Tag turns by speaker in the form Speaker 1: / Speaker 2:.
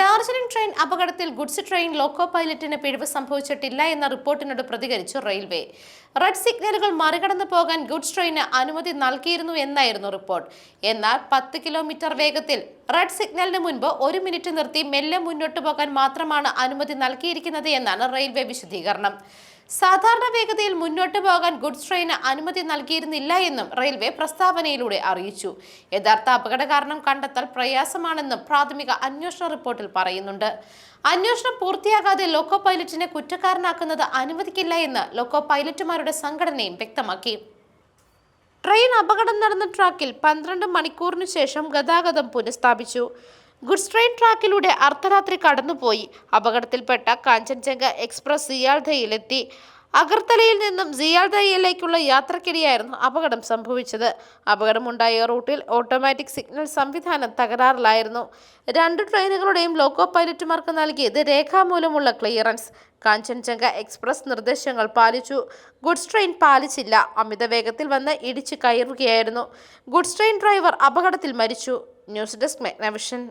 Speaker 1: Darjeeling train അപകടത്തിൽ goods train loco പൈലറ്റിന് പിഴവ് സംഭവിച്ചിട്ടില്ല എന്ന റിപ്പോർട്ടിനോട് പ്രതികരിച്ചു റെയിൽവേ. റെഡ് സിഗ്നലുകൾ മറികടന്നു പോകാൻ ഗുഡ്സ് ട്രെയിന് അനുമതി നൽകിയിരുന്നു എന്നായിരുന്നു റിപ്പോർട്ട്. എന്നാൽ പത്ത് കിലോമീറ്റർ വേഗത്തിൽ റെഡ് സിഗ്നലിന് മുൻപ് ഒരു മിനിറ്റ് നിർത്തി മെല്ലെ മുന്നോട്ട് പോകാൻ മാത്രമാണ് അനുമതി നൽകിയിരിക്കുന്നത് എന്നാണ് റെയിൽവേ വിശദീകരണം. സാധാരണ വേഗതയിൽ മുന്നോട്ട് പോകാൻ ഗുഡ്സ് ട്രെയിന് അനുമതി നൽകിയിരുന്നില്ല എന്നും റെയിൽവേ പ്രസ്താവനയിലൂടെ അറിയിച്ചു. യഥാർത്ഥ അപകട കാരണം കണ്ടെത്തൽ പ്രയാസമാണെന്നും പ്രാഥമിക അന്വേഷണ റിപ്പോർട്ടിൽ പറയുന്നുണ്ട്. അന്വേഷണം പൂർത്തിയാകാതെ ലോക്കോ പൈലറ്റിനെ കുറ്റക്കാരനാക്കുന്നത് അനുവദിക്കില്ല എന്ന് ലോക്കോ പൈലറ്റുമാരുടെ സംഘടനയും വ്യക്തമാക്കി. ട്രെയിൻ അപകടം നടന്ന ട്രാക്കിൽ പന്ത്രണ്ട് മണിക്കൂറിനു ശേഷം ഗതാഗതം പുനഃസ്ഥാപിച്ചു. ഗുഡ്സ് ട്രെയിൻ ട്രാക്കിലൂടെ അർദ്ധരാത്രി കടന്നുപോയി. അപകടത്തിൽപ്പെട്ട കാഞ്ചൻജംഗ എക്സ്പ്രസ് സിയാൽധയിലെത്തി അഗർത്തലയിൽ നിന്നും സിയാൽധയിലേക്കുള്ള യാത്രക്കിടെയായിരുന്നു അപകടം സംഭവിച്ചത്. അപകടമുണ്ടായ റൂട്ടിൽ ഓട്ടോമാറ്റിക് സിഗ്നൽ സംവിധാനം തകരാറിലായിരുന്നു. രണ്ട് ട്രെയിനുകളുടെയും ലോക്കോ പൈലറ്റുമാർക്ക് നൽകിയത് രേഖാമൂലമുള്ള ക്ലിയറൻസ്. കാഞ്ചൻജംഗ എക്സ്പ്രസ് നിർദ്ദേശങ്ങൾ പാലിച്ചു. Goods train പാലിച്ചില്ല. അമിത വേഗത്തിൽ വന്ന് ഇടിച്ചു കയറുകയായിരുന്നു. ഗുഡ്സ് ട്രെയിൻ ഡ്രൈവർ അപകടത്തിൽ മരിച്ചു. News desk Megnavision.